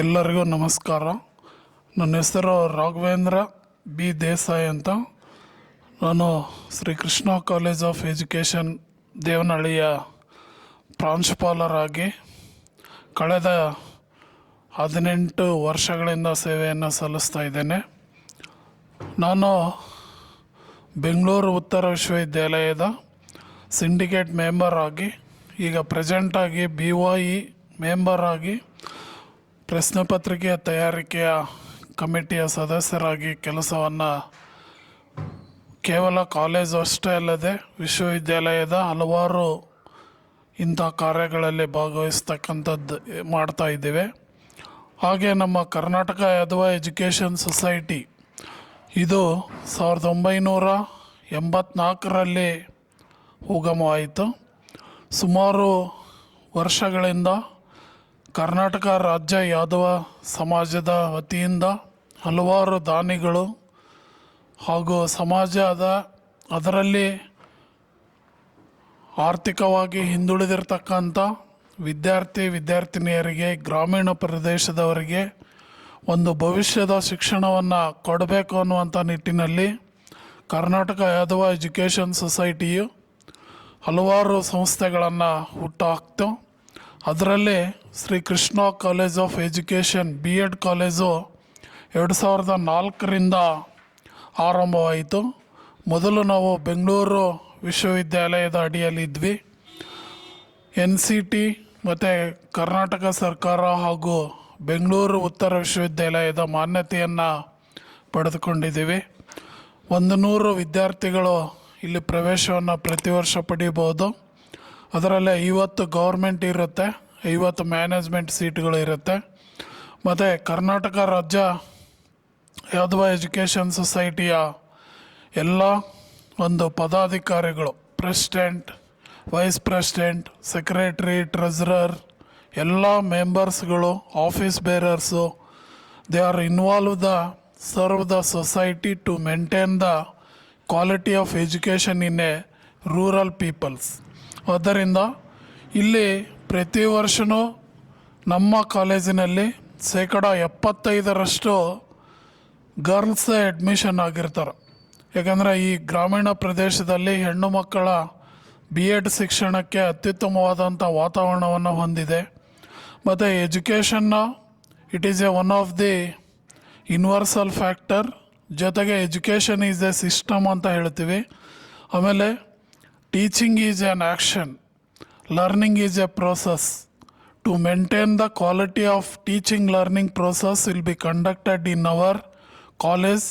ಎಲ್ಲರಿಗೂ ನಮಸ್ಕಾರ. ನನ್ನ ಹೆಸರು ರಾಘವೇಂದ್ರ ಬಿ ದೇಸಾಯಿ ಅಂತ. ನಾನು Shri Krishna college of education ದೇವನಹಳ್ಳಿಯ ಪ್ರಾಂಶುಪಾಲರಾಗಿ ಕಳೆದ ಹದಿನೆಂಟು ವರ್ಷಗಳಿಂದ ಸೇವೆಯನ್ನು ಸಲ್ಲಿಸ್ತಾ ಇದ್ದೇನೆ. ನಾನು ಬೆಂಗಳೂರು ಉತ್ತರ ವಿಶ್ವವಿದ್ಯಾಲಯದ ಸಿಂಡಿಕೇಟ್ ಮೆಂಬರ್ ಆಗಿ, ಈಗ ಪ್ರೆಸೆಂಟಾಗಿ ಬಿ ವೈ ಇ ಮೆಂಬರ್ ಆಗಿ ಪ್ರಶ್ನೆ ಪತ್ರಿಕೆಯ ತಯಾರಿಕೆಯ ಕಮಿಟಿಯ ಸದಸ್ಯರಾಗಿ ಕೆಲಸವನ್ನು ಕೇವಲ ಕಾಲೇಜು ಅಷ್ಟೇ ಅಲ್ಲದೆ ವಿಶ್ವವಿದ್ಯಾಲಯದ ಹಲವಾರು ಇಂಥ ಕಾರ್ಯಗಳಲ್ಲಿ ಭಾಗವಹಿಸ್ತಕ್ಕಂಥದ್ದು ಮಾಡ್ತಾ ಇದ್ದೇವೆ. ಹಾಗೆ ನಮ್ಮ ಕರ್ನಾಟಕ ಯಾದವ ಎಜುಕೇಷನ್ ಸೊಸೈಟಿ ಇದು ಸಾವಿರದ ಒಂಬೈನೂರ ಎಂಬತ್ನಾಲ್ಕರಲ್ಲಿ ಉಗಮವಾಯಿತು ಸುಮಾರು ವರ್ಷಗಳಿಂದ ಕರ್ನಾಟಕ ರಾಜ್ಯ ಯಾದವ ಸಮಾಜದ ವತಿಯಿಂದ ಹಲವಾರು ದಾನಿಗಳು ಹಾಗೂ ಸಮಾಜದ ಅದರಲ್ಲಿ ಆರ್ಥಿಕವಾಗಿ ಹಿಂದುಳಿದಿರ್ತಕ್ಕಂಥ ವಿದ್ಯಾರ್ಥಿ, ವಿದ್ಯಾರ್ಥಿನಿಯರಿಗೆ, ಗ್ರಾಮೀಣ ಪ್ರದೇಶದವರಿಗೆ ಒಂದು ಭವಿಷ್ಯದ ಶಿಕ್ಷಣವನ್ನು ಕೊಡಬೇಕು ಅನ್ನುವಂಥ ನಿಟ್ಟಿನಲ್ಲಿ ಕರ್ನಾಟಕ ಯಾದವ ಎಜುಕೇಷನ್ ಸೊಸೈಟಿಯು ಹಲವಾರು ಸಂಸ್ಥೆಗಳನ್ನು ಹುಟ್ಟುಹಾಕ್ತು ಅದರಲ್ಲಿ Shri Krishna college of education B Ed college ಎರಡು ಸಾವಿರದ ನಾಲ್ಕರಿಂದ ಆರಂಭವಾಯಿತು. ಮೊದಲು ನಾವು ಬೆಂಗಳೂರು ವಿಶ್ವವಿದ್ಯಾಲಯದ ಅಡಿಯಲ್ಲಿದ್ವಿ ಎನ್ ಸಿ ಟಿ ಮತ್ತು ಕರ್ನಾಟಕ ಸರ್ಕಾರ ಹಾಗೂ ಬೆಂಗಳೂರು ಉತ್ತರ ವಿಶ್ವವಿದ್ಯಾಲಯದ ಮಾನ್ಯತೆಯನ್ನು ಪಡೆದುಕೊಂಡಿದ್ದೀವಿ. ಒಂದು ನೂರು ವಿದ್ಯಾರ್ಥಿಗಳು ಇಲ್ಲಿ ಪ್ರವೇಶವನ್ನು ಪ್ರತಿ ವರ್ಷ ಪಡೀಬೋದು. ಅದರಲ್ಲಿ ಐವತ್ತು ಗೌರ್ಮೆಂಟ್ ಇರುತ್ತೆ, ಐವತ್ತು ಮ್ಯಾನೇಜ್ಮೆಂಟ್ ಸೀಟ್ಗಳು ಇರುತ್ತೆ. ಮತ್ತು ಕರ್ನಾಟಕ ರಾಜ್ಯ ಯಾದವ ಎಜುಕೇಷನ್ ಸೊಸೈಟಿಯ ಎಲ್ಲ ಒಂದು ಪದಾಧಿಕಾರಿಗಳು president vice president secretary treasurer ಎಲ್ಲ ಮೆಂಬರ್ಸ್ಗಳು office bearers they are involve the serve the society to maintain the quality of education in a rural peoples ಆದ್ದರಿಂದ ಇಲ್ಲಿ ಪ್ರತಿ ವರ್ಷವೂ ನಮ್ಮ ಕಾಲೇಜಿನಲ್ಲಿ ಶೇಕಡ ಎಪ್ಪತ್ತೈದರಷ್ಟು ಗರ್ಲ್ಸೇ ಅಡ್ಮಿಷನ್ ಆಗಿರ್ತಾರೆ. ಯಾಕಂದರೆ ಈ ಗ್ರಾಮೀಣ ಪ್ರದೇಶದಲ್ಲಿ ಹೆಣ್ಣು ಮಕ್ಕಳ ಬಿ ಎಡ್ ಶಿಕ್ಷಣಕ್ಕೆ ಅತ್ಯುತ್ತಮವಾದಂಥ ವಾತಾವರಣವನ್ನು ಹೊಂದಿದೆ. ಮತ್ತು ಎಜುಕೇಷನ್ನ it is a one of the universal factor ಜೊತೆಗೆ ಎಜುಕೇಷನ್ ಈಸ್ ಎ ಸಿಸ್ಟಮ್ ಅಂತ ಹೇಳ್ತೀವಿ. ಆಮೇಲೆ teaching is an action learning is a process to maintain the quality of teaching learning process will be conducted in our college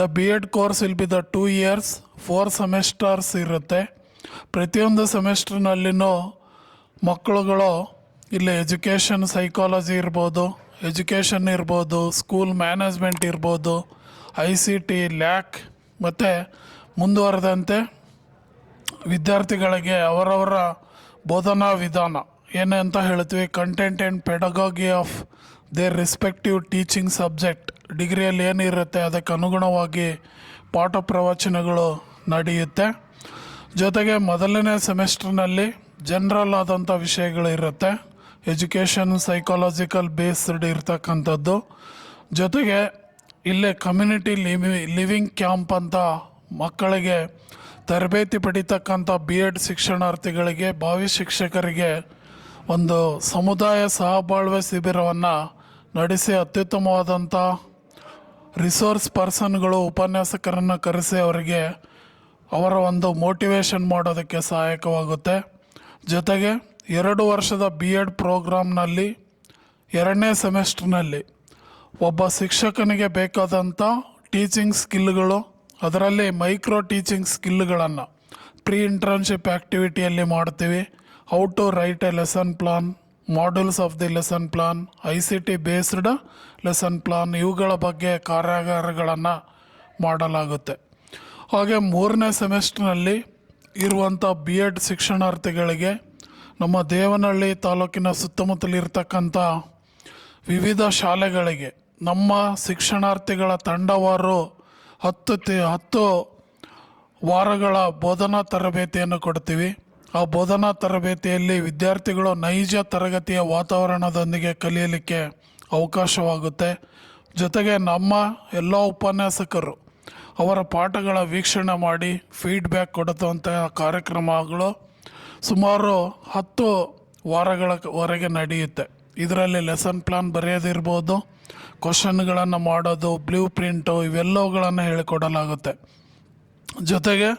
the B Ed course will be the two years four semesters ಇರುತ್ತೆ. ಪ್ರತಿಯೊಂದು ಸೆಮೆಸ್ಟರ್ನಲ್ಲಿನೂ ಮಕ್ಕಳುಗಳು ಇಲ್ಲಿ education psychology ಇರ್ಬೋದು, education ಇರ್ಬೋದು, school management ಇರ್ಬೋದು, I C T, lab ಮತ್ತು ಮುಂದುವರೆದಂತೆ ವಿದ್ಯಾರ್ಥಿಗಳಿಗೆ ಅವರವರ ಬೋಧನಾ ವಿಧಾನ. ಏನೇ ಅಂತ ಹೇಳ್ತೀವಿ content and pedagogy of their respective teaching subject ಡಿಗ್ರಿಯಲ್ಲಿ ಏನಿರುತ್ತೆ ಅದಕ್ಕೆ ಅನುಗುಣವಾಗಿ ಪಾಠ ಪ್ರವಚನಗಳು ನಡೆಯುತ್ತೆ. ಜೊತೆಗೆ ಮೊದಲನೇ ಸೆಮೆಸ್ಟರ್ನಲ್ಲಿ ಜನರಲ್ ಆದಂಥ ವಿಷಯಗಳು ಇರುತ್ತೆ. ಎಜುಕೇಷನ್ ಸೈಕಾಲಜಿಕಲ್ ಬೇಸ್ಡ್ ಇರ್ತಕ್ಕಂಥದ್ದು. ಜೊತೆಗೆ ಇಲ್ಲೇ ಕಮ್ಯುನಿಟಿ ಲಿವಿ ಲಿವಿಂಗ್ ಕ್ಯಾಂಪ್ ಅಂತ ಮಕ್ಕಳಿಗೆ ತರಬೇತಿ ಪಡಿತಕ್ಕಂಥ ಬಿ ಎಡ್ ಶಿಕ್ಷಣಾರ್ಥಿಗಳಿಗೆ, ಭಾವಿ ಶಿಕ್ಷಕರಿಗೆ ಒಂದು ಸಮುದಾಯ ಸಹಬಾಳ್ವೆ ಶಿಬಿರವನ್ನು ನಡೆಸಿ ಅತ್ಯುತ್ತಮವಾದಂಥ ರಿಸೋರ್ಸ್ ಪರ್ಸನ್ಗಳು ಉಪನ್ಯಾಸಕರನ್ನು ಕರೆಸಿ ಅವರಿಗೆ ಅವರ ಒಂದು ಮೋಟಿವೇಶನ್ ಮಾಡೋದಕ್ಕೆ ಸಹಾಯಕವಾಗುತ್ತೆ. ಜೊತೆಗೆ ಎರಡು ವರ್ಷದ ಬಿ ಎಡ್ ಪ್ರೋಗ್ರಾಮ್ನಲ್ಲಿ ಎರಡನೇ ಸೆಮೆಸ್ಟರ್ನಲ್ಲಿ ಒಬ್ಬ ಶಿಕ್ಷಕನಿಗೆ ಬೇಕಾದಂಥ ಟೀಚಿಂಗ್ ಸ್ಕಿಲ್ಗಳು ಅದರಲ್ಲಿ ಮೈಕ್ರೋ ಟೀಚಿಂಗ್ ಸ್ಕಿಲ್ಗಳನ್ನು ಪ್ರೀ ಇಂಟರ್ನ್ಶಿಪ್ ಆ್ಯಕ್ಟಿವಿಟಿಯಲ್ಲಿ ಮಾಡ್ತೀವಿ. How to write a lesson plan, modules of the lesson plan, I C T based lesson plan ಇವುಗಳ ಬಗ್ಗೆ ಕಾರ್ಯಾಗಾರಗಳನ್ನು ಮಾಡಲಾಗುತ್ತೆ. ಹಾಗೆ ಮೂರನೇ ಸೆಮೆಸ್ಟರ್ನಲ್ಲಿ ಇರುವಂಥ ಬಿ ಎಡ್ ಶಿಕ್ಷಣಾರ್ಥಿಗಳಿಗೆ ನಮ್ಮ ದೇವನಹಳ್ಳಿ ತಾಲೂಕಿನ ಸುತ್ತಮುತ್ತಲಿರ್ತಕ್ಕಂಥ ವಿವಿಧ ಶಾಲೆಗಳಿಗೆ ನಮ್ಮ ಶಿಕ್ಷಣಾರ್ಥಿಗಳ ತಂಡವಾರು ಹತ್ತು ತಿ, ಹತ್ತು ವಾರಗಳ ಬೋಧನಾ ತರಬೇತಿಯನ್ನು ಕೊಡ್ತೀವಿ. ಆ ಬೋಧನಾ ತರಬೇತಿಯಲ್ಲಿ ವಿದ್ಯಾರ್ಥಿಗಳು ನೈಜ ತರಗತಿಯ ವಾತಾವರಣದೊಂದಿಗೆ ಕಲಿಯಲಿಕ್ಕೆ ಅವಕಾಶವಾಗುತ್ತೆ. ಜೊತೆಗೆ ನಮ್ಮ ಎಲ್ಲ ಉಪನ್ಯಾಸಕರು ಅವರ ಪಾಠಗಳ ವೀಕ್ಷಣೆ ಮಾಡಿ ಫೀಡ್ಬ್ಯಾಕ್ ಕೊಡುವಂಥ ಕಾರ್ಯಕ್ರಮಗಳು ಸುಮಾರು ಹತ್ತು ವಾರಗಳವರೆಗೆ ನಡೆಯುತ್ತೆ. ಇದರಲ್ಲಿ ಲೆಸನ್ ಪ್ಲಾನ್ ಬರೆಯೋದಿರ್ಬೋದು ಕ್ವಶನ್ಗಳನ್ನು ಮಾಡೋದು ಬ್ಲೂ ಪ್ರಿಂಟು ಇವೆಲ್ಲವುಗಳನ್ನು ಹೇಳಿಕೊಡಲಾಗುತ್ತೆ. ಜೊತೆಗೆ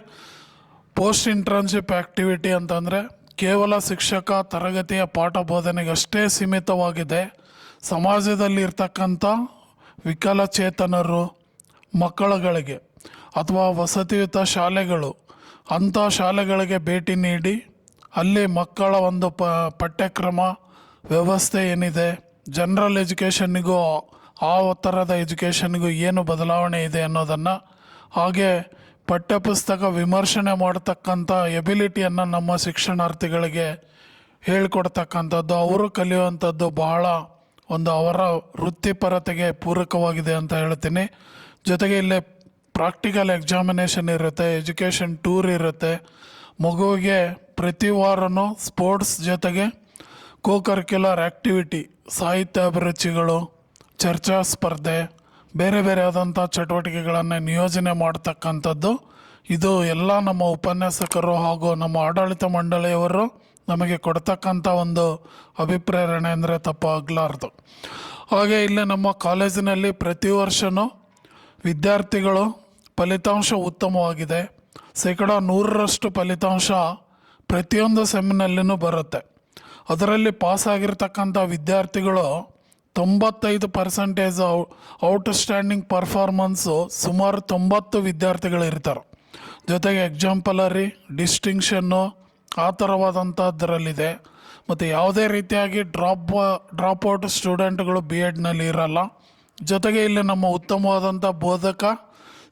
ಪೋಸ್ಟ್ ಇಂಟರ್ನ್ಶಿಪ್ ಆ್ಯಕ್ಟಿವಿಟಿ ಅಂತಂದರೆ, ಕೇವಲ ಶಿಕ್ಷಕ ತರಗತಿಯ ಪಾಠ ಬೋಧನೆಗಷ್ಟೇ ಸೀಮಿತವಾಗಿದೆ. ಸಮಾಜದಲ್ಲಿ ಇರ್ತಕ್ಕಂಥ ವಿಕಲಚೇತನರು, ಮಕ್ಕಳುಗಳಿಗೆ ಅಥವಾ ವಸತಿಯುತ ಶಾಲೆಗಳು, ಅಂಥ ಶಾಲೆಗಳಿಗೆ ಭೇಟಿ ನೀಡಿ, ಅಲ್ಲಿ ಮಕ್ಕಳ ಒಂದು ಪಠ್ಯಕ್ರಮ ವ್ಯವಸ್ಥೆ ಏನಿದೆ ಜನರಲ್ ಎಜುಕೇಷನ್ನಿಗೂ ಆ ಒತ್ತರದ ಎಜುಕೇಷನ್ಗೂ ಏನು ಬದಲಾವಣೆ ಇದೆ ಅನ್ನೋದನ್ನು ಹಾಗೆ ಪಠ್ಯಪುಸ್ತಕ ವಿಮರ್ಶನೆ ಮಾಡತಕ್ಕಂಥ ಎಬಿಲಿಟಿಯನ್ನು ನಮ್ಮ ಶಿಕ್ಷಣಾರ್ಥಿಗಳಿಗೆ ಹೇಳ್ಕೊಡ್ತಕ್ಕಂಥದ್ದು, ಅವರು ಕಲಿಯುವಂಥದ್ದು ಬಹಳ ಒಂದು ಅವರ ವೃತ್ತಿಪರತೆಗೆ ಪೂರಕವಾಗಿದೆ ಅಂತ ಹೇಳ್ತೀನಿ. ಜೊತೆಗೆ ಇಲ್ಲಿ ಪ್ರಾಕ್ಟಿಕಲ್ ಎಕ್ಸಾಮಿನೇಷನ್ ಇರುತ್ತೆ ಎಜುಕೇಷನ್ ಟೂರ್ ಇರುತ್ತೆ. ಮಗುವಿಗೆ ಪ್ರತಿ ವಾರನೂ ಸ್ಪೋರ್ಟ್ಸ್ ಜೊತೆಗೆ ಕೋ ಕರಿಕ್ಯುಲರ್ ಆ್ಯಕ್ಟಿವಿಟಿ ಸಾಹಿತ್ಯ ಅಭಿರುಚಿಗಳು, ಚರ್ಚಾ ಸ್ಪರ್ಧೆ, ಬೇರೆ ಬೇರೆ ಆದಂಥ ಚಟುವಟಿಕೆಗಳನ್ನು ನಿಯೋಜನೆ ಮಾಡ್ತಕ್ಕಂಥದ್ದು. ಇದು ಎಲ್ಲ ನಮ್ಮ ಉಪನ್ಯಾಸಕರು ಹಾಗೂ ನಮ್ಮ ಆಡಳಿತ ಮಂಡಳಿಯವರು ನಮಗೆ ಕೊಡ್ತಕ್ಕಂಥ ಒಂದು ಅಭಿಪ್ರೇರಣೆ ಅಂದರೆ ತಪ್ಪಾಗಲಾರ್ದು ಹಾಗೆ ಇಲ್ಲಿ ನಮ್ಮ ಕಾಲೇಜಿನಲ್ಲಿ ಪ್ರತಿ ವರ್ಷವೂ ವಿದ್ಯಾರ್ಥಿಗಳು ಫಲಿತಾಂಶ ಉತ್ತಮವಾಗಿದೆ. ಶೇಕಡ ನೂರರಷ್ಟು ಫಲಿತಾಂಶ ಪ್ರತಿಯೊಂದು ಸೆಮ್ನಲ್ಲಿನೂ ಬರುತ್ತೆ. ಅದರಲ್ಲಿ ಪಾಸ್ ಆಗಿರ್ತಕ್ಕಂಥ ವಿದ್ಯಾರ್ಥಿಗಳು ತೊಂಬತ್ತೈದು ಪರ್ಸೆಂಟೇಜ್ ಔಟ್ ಸ್ಟ್ಯಾಂಡಿಂಗ್ ಪರ್ಫಾರ್ಮೆನ್ಸು ಸುಮಾರು ತೊಂಬತ್ತು ವಿದ್ಯಾರ್ಥಿಗಳು ಇರ್ತಾರೆ ಜೊತೆಗೆ ಎಕ್ಸಾಂಪಲರಿ ಡಿಸ್ಟಿಂಕ್ಷನ್ನು ಆ ಥರವಾದಂಥದ್ರಲ್ಲಿದೆ ಮತ್ತು ಯಾವುದೇ ರೀತಿಯಾಗಿ ಡ್ರಾಪ್ ಡ್ರಾಪ್ ಔಟ್ ಸ್ಟೂಡೆಂಟ್ಗಳು ಬಿ ಎಡ್ನಲ್ಲಿ ಇರಲ್ಲ. ಜೊತೆಗೆ ಇಲ್ಲಿ ನಮ್ಮ ಉತ್ತಮವಾದಂಥ ಬೋಧಕ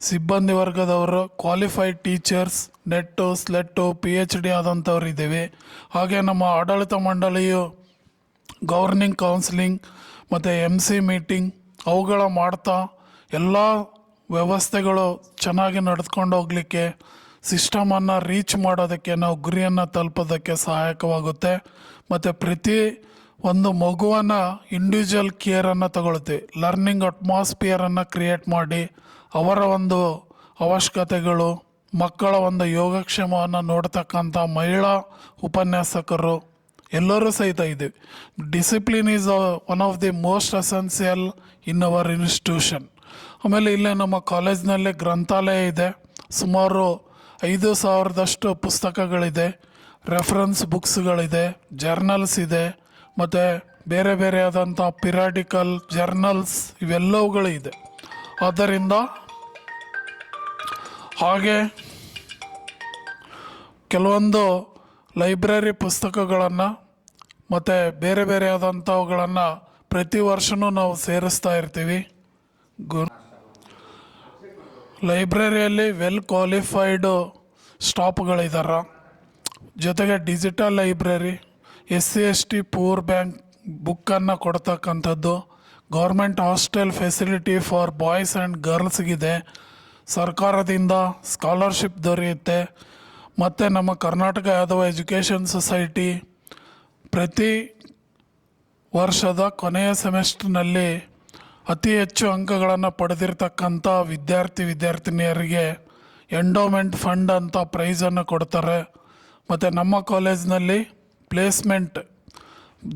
ಸಿಬ್ಬಂದಿ ವರ್ಗದವರು qualified teachers NET SLET P H D ಆದಂಥವ್ರು ಇದ್ದೀವಿ. ಹಾಗೆ ನಮ್ಮ ಆಡಳಿತ ಮಂಡಳಿಯು ಗವರ್ನಿಂಗ್ ಕೌನ್ಸಿಲಿಂಗ್ ಮತ್ತು ಎಂ ಸಿ ಮೀಟಿಂಗ್ ಅವುಗಳ ಮಾಡ್ತಾ ಎಲ್ಲ ವ್ಯವಸ್ಥೆಗಳು ಚೆನ್ನಾಗಿ ನಡೆದುಕೊಂಡು ಹೋಗಲಿಕ್ಕೆ ಸಿಸ್ಟಮನ್ನು ರೀಚ್ ಮಾಡೋದಕ್ಕೆ ನಾವು ಗುರಿಯನ್ನು ತಲುಪೋದಕ್ಕೆ ಸಹಾಯಕವಾಗುತ್ತೆ. ಮತ್ತು ಪ್ರತಿ ಒಂದು ಮಗುವನ್ನು ಇಂಡಿವಿಜುವಲ್ ಕೇರನ್ನು ತಗೊಳ್ತೀವಿ ಲರ್ನಿಂಗ್ ಅಟ್ಮಾಸ್ಫಿಯರನ್ನು ಕ್ರಿಯೇಟ್ ಮಾಡಿ ಅವರ ಒಂದು ಅವಶ್ಯಕತೆಗಳು, ಮಕ್ಕಳ ಒಂದು ಯೋಗಕ್ಷೇಮವನ್ನು ನೋಡ್ತಕ್ಕಂಥ ಮಹಿಳಾ ಉಪನ್ಯಾಸಕರು ಎಲ್ಲರೂ ಸಹಿತ ಇದ್ದೀವಿ discipline is one of the most essential in our institution ಆಮೇಲೆ ಇಲ್ಲೇ ನಮ್ಮ ಕಾಲೇಜ್ನಲ್ಲಿ ಗ್ರಂಥಾಲಯ ಇದೆ. ಸುಮಾರು ಐದು ಸಾವಿರದಷ್ಟು ಪುಸ್ತಕಗಳಿದೆ. ರೆಫರೆನ್ಸ್ ಬುಕ್ಸ್ಗಳಿದೆ ಜರ್ನಲ್ಸ್ ಇದೆ, ಮತ್ತು ಬೇರೆ ಬೇರೆ ಆದಂಥ ಪಿರಾಡಿಕಲ್ ಜರ್ನಲ್ಸ್ ಇವೆಲ್ಲವುಗಳು ಇದೆ ಆದ್ದರಿಂದ ಹಾಗೆ ಕೆಲವೊಂದು ಲೈಬ್ರರಿ ಪುಸ್ತಕಗಳನ್ನು ಮತ್ತು ಬೇರೆ ಬೇರೆ ಆದಂಥವುಗಳನ್ನು ಪ್ರತಿ ವರ್ಷವೂ ನಾವು ಸೇರಿಸ್ತಾ ಇರ್ತೀವಿ. ಗು ಲೈಬ್ರರಿಯಲ್ಲಿ ವೆಲ್ ಕ್ವಾಲಿಫೈಡು ಸ್ಟಾಪ್ಗಳಿದಾರ. ಜೊತೆಗೆ digital library, S C S T poor bank ಬುಕ್ಕನ್ನು ಕೊಡ್ತಕ್ಕಂಥದ್ದು, government hostel facility for boys and ಗರ್ಲ್ಸ್ಗಿದೆ. ಸರ್ಕಾರದಿಂದ ಸ್ಕಾಲರ್ಶಿಪ್ ದೊರೆಯುತ್ತೆ. ಮತ್ತು ನಮ್ಮ ಕರ್ನಾಟಕ ಯಾದವ ಎಜುಕೇಷನ್ ಸೊಸೈಟಿ ಪ್ರತಿ ವರ್ಷದ ಕೊನೆಯ ಸೆಮೆಸ್ಟರ್ನಲ್ಲಿ ಅತಿ ಹೆಚ್ಚು ಅಂಕಗಳನ್ನು ಪಡೆದಿರ್ತಕ್ಕಂಥ ವಿದ್ಯಾರ್ಥಿ ವಿದ್ಯಾರ್ಥಿನಿಯರಿಗೆ ಎಂಡೋಮೆಂಟ್ ಫಂಡ್ ಅಂತ ಪ್ರೈಸನ್ನು ಕೊಡ್ತಾರೆ. ಮತ್ತು ನಮ್ಮ ಕಾಲೇಜ್ನಲ್ಲಿ ಪ್ಲೇಸ್ಮೆಂಟ್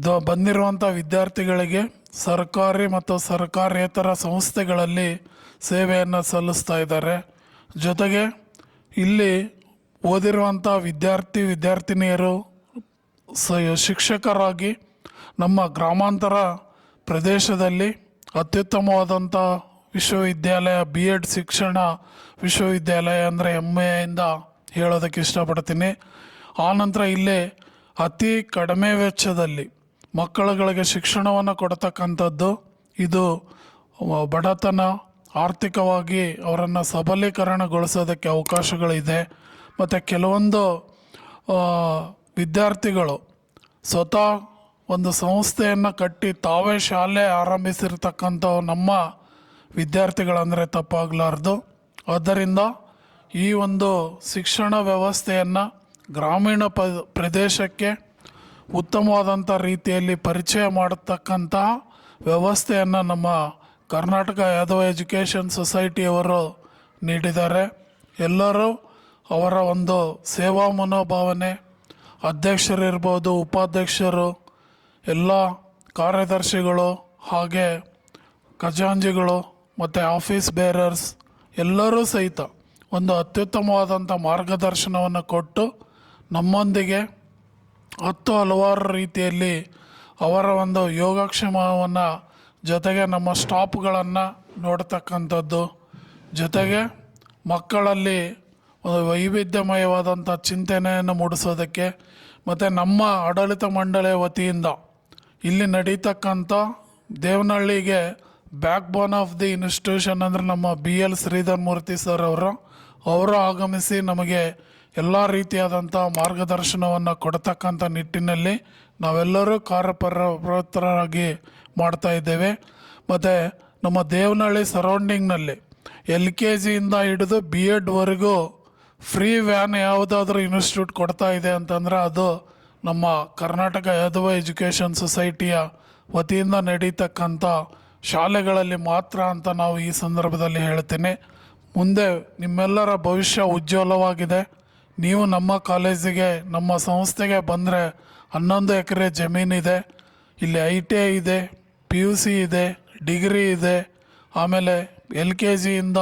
ದ ಬಂದಿರುವಂಥ ವಿದ್ಯಾರ್ಥಿಗಳಿಗೆ ಸರ್ಕಾರಿ ಮತ್ತು ಸರ್ಕಾರೇತರ ಸಂಸ್ಥೆಗಳಲ್ಲಿ ಸೇವೆಯನ್ನು ಸಲ್ಲಿಸ್ತಾ ಇದ್ದಾರೆ. ಜೊತೆಗೆ ಇಲ್ಲಿ ಓದಿರುವಂಥ ವಿದ್ಯಾರ್ಥಿ, ವಿದ್ಯಾರ್ಥಿನಿಯರು, ಸ, ಶಿಕ್ಷಕರಾಗಿ ನಮ್ಮ ಗ್ರಾಮಾಂತರ ಪ್ರದೇಶದಲ್ಲಿ ಅತ್ಯುತ್ತಮವಾದಂಥ ವಿಶ್ವವಿದ್ಯಾಲಯ ಬಿ ಎಡ್ ಶಿಕ್ಷಣ ವಿಶ್ವವಿದ್ಯಾಲಯ ಅಂದರೆ ಹೆಮ್ಮೆಯಿಂದ ಹೇಳೋದಕ್ಕೆ ಇಷ್ಟಪಡ್ತೀನಿ. ಆನಂತರ ಇಲ್ಲಿ ಅತಿ ಕಡಿಮೆ ವೆಚ್ಚದಲ್ಲಿ ಮಕ್ಕಳುಗಳಿಗೆ ಶಿಕ್ಷಣವನ್ನು ಕೊಡ್ತಕ್ಕಂಥದ್ದು ಇದು ಬಡತನ ಆರ್ಥಿಕವಾಗಿ ಅವರನ್ನು ಸಬಲೀಕರಣಗೊಳಿಸೋದಕ್ಕೆ ಅವಕಾಶಗಳಿದೆ. ಮತ್ತು ಕೆಲವೊಂದು ವಿದ್ಯಾರ್ಥಿಗಳು ಸ್ವತಃ ಒಂದು ಸಂಸ್ಥೆಯನ್ನು ಕಟ್ಟಿ ತಾವೇ ಶಾಲೆ ಆರಂಭಿಸಿರ್ತಕ್ಕಂಥ ನಮ್ಮ ವಿದ್ಯಾರ್ಥಿಗಳಂದರೆ ತಪ್ಪಾಗಲಾರ್ದು. ಆದ್ದರಿಂದ ಈ ಒಂದು ಶಿಕ್ಷಣ ವ್ಯವಸ್ಥೆಯನ್ನು ಗ್ರಾಮೀಣ ಪ್ರದೇಶಕ್ಕೆ ಉತ್ತಮವಾದಂಥ ರೀತಿಯಲ್ಲಿ ಪರಿಚಯ ಮಾಡತಕ್ಕಂತಹ ವ್ಯವಸ್ಥೆಯನ್ನು ನಮ್ಮ ಕರ್ನಾಟಕ ಯಾದವ ಎಜುಕೇಷನ್ ಸೊಸೈಟಿಯವರು ನೀಡಿದ್ದಾರೆ. ಎಲ್ಲರೂ ಅವರ ಒಂದು ಸೇವಾ ಮನೋಭಾವನೆ, ಅಧ್ಯಕ್ಷರಿರ್ಬೋದು, ಉಪಾಧ್ಯಕ್ಷರು, ಎಲ್ಲ ಕಾರ್ಯದರ್ಶಿಗಳು ಹಾಗೆ ಖಜಾಂಜಿಗಳು ಮತ್ತು ಆಫೀಸ್ ಬೇರರ್ಸ್ ಎಲ್ಲರೂ ಸಹಿತ ಒಂದು ಅತ್ಯುತ್ತಮವಾದಂಥ ಮಾರ್ಗದರ್ಶನವನ್ನು ಕೊಟ್ಟು ನಮ್ಮೊಂದಿಗೆ ಹತ್ತು ಹಲವಾರು ರೀತಿಯಲ್ಲಿ ಅವರ ಒಂದು ಯೋಗಕ್ಷೇಮವನ್ನು ಜೊತೆಗೆ ನಮ್ಮ ಸ್ಟಾಪ್ಗಳನ್ನು ನೋಡ್ತಕ್ಕಂಥದ್ದು. ಜೊತೆಗೆ ಮಕ್ಕಳಲ್ಲಿ ಒಂದು ವೈವಿಧ್ಯಮಯವಾದಂಥ ಚಿಂತನೆಯನ್ನು ಮೂಡಿಸೋದಕ್ಕೆ ಮತ್ತು ನಮ್ಮ ಆಡಳಿತ ಮಂಡಳಿಯ ವತಿಯಿಂದ ಇಲ್ಲಿ ನಡೀತಕ್ಕಂಥ ದೇವನಹಳ್ಳಿಗೆ backbone of the institution ಅಂದರೆ ನಮ್ಮ B L Sridhar Murthy sir ಅವರು ಅವರು ಆಗಮಿಸಿ ನಮಗೆ ಎಲ್ಲ ರೀತಿಯಾದಂಥ ಮಾರ್ಗದರ್ಶನವನ್ನು ಕೊಡ್ತಕ್ಕಂಥ ನಿಟ್ಟಿನಲ್ಲಿ ನಾವೆಲ್ಲರೂ ಕಾರ್ಯಪ್ರವೃತ್ತರಾಗಿ ಮಾಡ್ತಾ ಇದ್ದೇವೆ. ಮತ್ತು ನಮ್ಮ ದೇವನಹಳ್ಳಿ ಸರೌಂಡಿಂಗ್ನಲ್ಲಿ ಎಲ್ ಕೆ ಜಿಯಿಂದ ಹಿಡಿದು ಬಿ ಎಡ್ವರೆಗೂ ಫ್ರೀ ವ್ಯಾನ್ ಯಾವುದಾದ್ರೂ ಇನ್ಸ್ಟಿಟ್ಯೂಟ್ ಕೊಡ್ತಾ ಇದೆ ಅಂತಂದರೆ ಅದು ನಮ್ಮ ಕರ್ನಾಟಕ ಯಾದವ ಎಜುಕೇಷನ್ ಸೊಸೈಟಿಯ ವತಿಯಿಂದ ನಡೀತಕ್ಕಂಥ ಶಾಲೆಗಳಲ್ಲಿ ಮಾತ್ರ ಅಂತ ನಾವು ಈ ಸಂದರ್ಭದಲ್ಲಿ ಹೇಳ್ತೀನಿ. ಮುಂದೆ ನಿಮ್ಮೆಲ್ಲರ ಭವಿಷ್ಯ ಉಜ್ವಲವಾಗಿದೆ. ನೀವು ನಮ್ಮ ಕಾಲೇಜಿಗೆ, ನಮ್ಮ ಸಂಸ್ಥೆಗೆ ಬಂದರೆ ಹನ್ನೊಂದು ಎಕರೆ ಜಮೀನಿದೆ. ಇಲ್ಲಿ ಐ ಟಿ ಐ ಇದೆ. ಪಿ ಯು ಸಿ ಇದೆ, ಡಿಗ್ರಿ ಇದೆ, ಆಮೇಲೆ ಎಲ್ ಕೆ ಜಿಯಿಂದ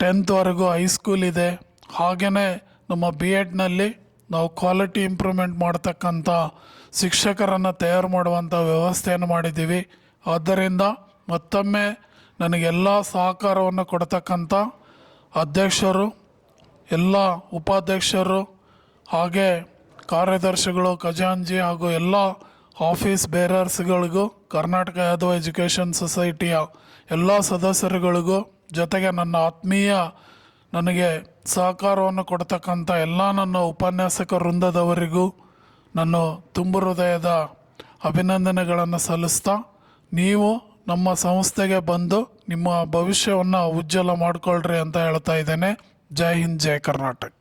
ಟೆಂತ್ವರೆಗೂ ಹೈಸ್ಕೂಲ್ ಇದೆ. ಹಾಗೆಯೇ ನಮ್ಮ ಬಿ ಎಡ್ನಲ್ಲಿ ನಾವು ಕ್ವಾಲಿಟಿ ಇಂಪ್ರೂವ್ಮೆಂಟ್ ಮಾಡ್ತಕ್ಕಂಥ ಶಿಕ್ಷಕರನ್ನು ತಯಾರು ಮಾಡುವಂಥ ವ್ಯವಸ್ಥೆಯನ್ನು ಮಾಡಿದ್ದೀವಿ. ಆದ್ದರಿಂದ ಮತ್ತೊಮ್ಮೆ ನನಗೆಲ್ಲ ಸಹಕಾರವನ್ನು ಕೊಡ್ತಕ್ಕಂಥ ಅಧ್ಯಕ್ಷರು, ಎಲ್ಲ ಉಪಾಧ್ಯಕ್ಷರು, ಹಾಗೆ ಕಾರ್ಯದರ್ಶಿಗಳು ಖಜಾಂಜಿ ಹಾಗೂ ಎಲ್ಲ ಆಫೀಸ್ ಬೇರರ್ಸ್ಗಳಿಗೂ, ಕರ್ನಾಟಕ ಯಾದವ ಎಜುಕೇಷನ್ ಸೊಸೈಟಿಯ ಎಲ್ಲ ಸದಸ್ಯರುಗಳಿಗೂ ಜೊತೆಗೆ ನನ್ನ ಆತ್ಮೀಯ ನನಗೆ ಸಹಕಾರವನ್ನು ಕೊಡ್ತಕ್ಕಂಥ ಎಲ್ಲ ನನ್ನ ಉಪನ್ಯಾಸಕ ವೃಂದದವರಿಗೂ ನನ್ನ ತುಂಬು ಹೃದಯದ ಅಭಿನಂದನೆಗಳನ್ನು ಸಲ್ಲಿಸ್ತಾ, ನೀವು ನಮ್ಮ ಸಂಸ್ಥೆಗೆ ಬಂದು ನಿಮ್ಮ ಭವಿಷ್ಯವನ್ನು ಉಜ್ವಲ ಮಾಡಿಕೊಳ್ಳ್ರಿ ಅಂತ ಹೇಳ್ತಾ ಇದ್ದೇನೆ. ಜೈ ಹಿಂದ್, ಜೈ ಕರ್ನಾಟಕ.